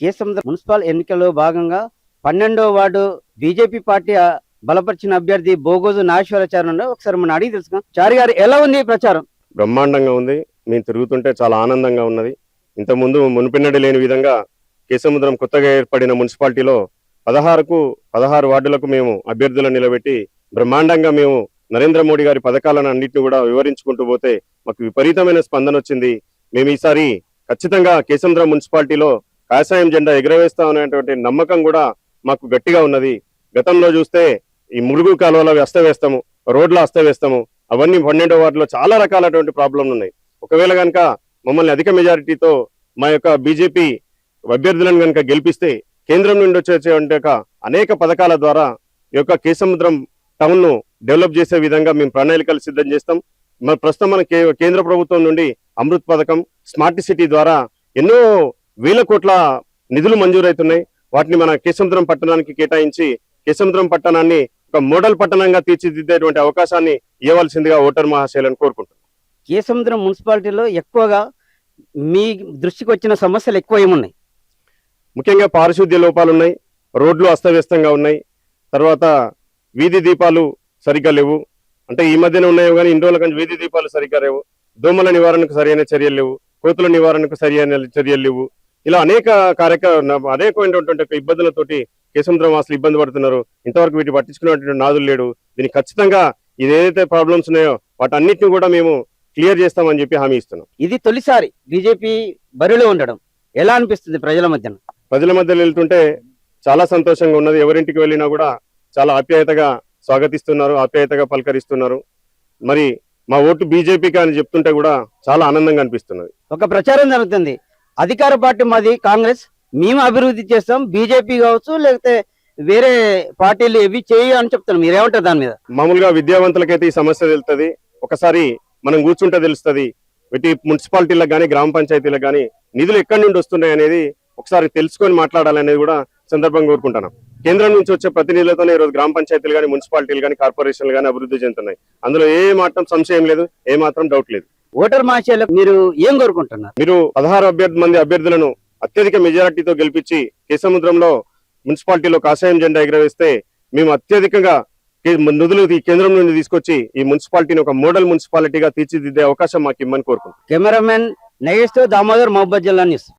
కేసముద్ర municipal ఎన్నికల్లో భాగంగా పన్నెండో వార్డు బీజేపీ పార్టీ బలపరిచిన అభ్యర్థి బోగోజు నాగేశ్వరాచార్య ఒకసారి మనం అడిగి తెలుసుకున్నాం చారి గారు ఎలా ఉంది ఈ ప్రచారం? బ్రహ్మాండంగా ఉంది. మేము తిరుగుతుంటే చాలా ఆనందంగా ఉన్నది. ఇంతకుముందు మునుపిన్నడి లేని విధంగా కేసముద్రం కొత్తగా ఏర్పడిన మున్సిపాలిటీలో పదహారుకు పదహారు వార్డులకు మేము అభ్యర్థులను నిలబెట్టి బ్రహ్మాండంగా మేము నరేంద్ర మోడీ గారి పథకాలను అన్నింటినీ కూడా వివరించుకుంటూ పోతే మాకు విపరీతమైన స్పందన వచ్చింది. మేము ఈసారి ఖచ్చితంగా కేసముద్రం మున్సిపాలిటీలో కాషాయం జెండా ఎగురవేస్తాం అనేటువంటి నమ్మకం కూడా మాకు గట్టిగా ఉన్నది. గతంలో చూస్తే ఈ మురుగు కాలువలో అస్తవేస్తాము రోడ్ల అస్తవేస్తాము అవన్నీ పన్నెండో వార్డులో చాలా రకాలైనటువంటి ప్రాబ్లంలు ఉన్నాయి. ఒకవేళ కనుక మమ్మల్ని అధిక మెజారిటీతో మా యొక్క బీజేపీ అభ్యర్థులను కనుక గెలిపిస్తే కేంద్రం నుండి వచ్చేటువంటి అనేక పథకాల ద్వారా ఈ యొక్క కేసముద్రం టౌన్ను డెవలప్ చేసే విధంగా మేము ప్రణాళికలు సిద్ధం చేస్తాం. మరి ప్రస్తుతం మన కే- కేంద్ర ప్రభుత్వం నుండి అమృత్ పథకం స్మార్ట్ సిటీ ద్వారా ఎన్నో వేల కోట్ల నిధులు మంజూరవుతున్నాయి వాటిని మన కేసముద్రం పట్టణానికి కేటాయించి కేసముద్రం పట్టణాన్ని ఒక మోడల్ పట్టణంగా తీర్చిదిద్దేటువంటి అవకాశాన్ని ఇవ్వవలసిందిగా ఓటర్ మహాశైలను కోరుకుంటున్నాను కేసముద్రం మున్సిపాలిటీలో ఎక్కువగా మీ దృష్టికి వచ్చిన సమస్యలు ఎక్కువ ఏమున్నాయి? ముఖ్యంగా పారిశుద్ధ్య లోపాలు ఉన్నాయి రోడ్లు అస్తవ్యస్తంగా ఉన్నాయి తర్వాత వీధి దీపాలు సరిగ్గా లేవు. అంటే ఈ మధ్యన ఉన్నాయో కానీ ఇన్ని రోజుల కంటే వీధి దీపాలు సరిగ్గా లేవు. దోమల నివారణకు సరైన చర్యలు లేవు. కోతుల నివారణకు సరైన చర్యలు లేవు. ఇలా అనేక కార్యక్రమ అనేకమైనటువంటి ఇబ్బందులతోటి కేసముద్రం వాసులు ఇబ్బంది పడుతున్నారు. ఇంతవరకు వీటి పట్టించుకున్నటువంటి నాదులు లేడు. దీనికి ఖచ్చితంగా ఇది ఏదైతే ప్రాబ్లమ్స్ ఉన్నాయో వాటన్నిటిని కూడా మేము క్లియర్ చేస్తామని చెప్పి హామీ ఇస్తున్నాం. ఇది తొలిసారి బీజేపీ బరిలో ఉండడం ఎలా అనిపిస్తుంది ప్రజల మధ్యన? ప్రజల మధ్యలో వెళ్తుంటే చాలా సంతోషంగా ఉన్నది. ఎవరింటికి వెళ్ళినా కూడా చాలా ఆప్యాయతగా స్వాగతిస్తున్నారు ఆప్యాయతగా పలకరిస్తున్నారు. మరి మా ఓటు బీజేపీకి అని చెప్తుంటే కూడా చాలా ఆనందంగా అనిపిస్తున్నది. ఒక ప్రచారం జరుగుతుంది. అధికార పార్టీ మాది కాంగ్రెస్. మేము అభివృద్ధి చేస్తాం. బీజేపీ కావచ్చు లేకపోతే వేరే పార్టీలు ఇవి చేయి అని చెప్తాను మీరు ఏమంటారు దాని మీద? మామూలుగా విద్యావంతులకైతే ఈ సమస్య తెలుస్తుంది. ఒకసారి మనం కూర్చుంటే తెలుస్తుంది. ఇటు మున్సిపాలిటీలకు కానీ గ్రామ పంచాయతీలకు కానీ నిధులు ఎక్కడి నుండి వస్తున్నాయి అనేది ఒకసారి తెలుసుకొని మాట్లాడాలనేది కూడా సందర్భంగా కోరుకుంటున్నాం. కేంద్రం నుంచి వచ్చే ప్రతినిధులతోనే ఈరోజు గ్రామ పంచాయతీలు కానీ మున్సిపాలిటీలు కానీ కార్పొరేషన్లు కానీ అభివృద్ధి చెందుతున్నాయి. అందులో ఏ మాత్రం సంశయం లేదు ఏ మాత్రం డౌట్ లేదు. ఓటర్ మహాశయులకు మీరు ఏం కోరుకుంటున్నారు? మీరు పదహారు అభ్యర్థి మంది అభ్యర్థులను అత్యధిక మెజారిటీతో గెలిపించి కేసముద్రంలో మున్సిపాలిటీలో కాషాయం జెండా ఎగురవేస్తే మేము అత్యధికంగా నిధులు ఈ కేంద్రం నుండి తీసుకొచ్చి ఈ మున్సిపాలిటీని ఒక మోడల్ మున్సిపాలిటీగా తీర్చిదిద్దే అవకాశం మాకు ఇమ్మని కోరుకుంటున్నాం. కెమెరామెన్ నగేష్తో దామోదర్ మహబూబ్ జిల్లా న్యూస్.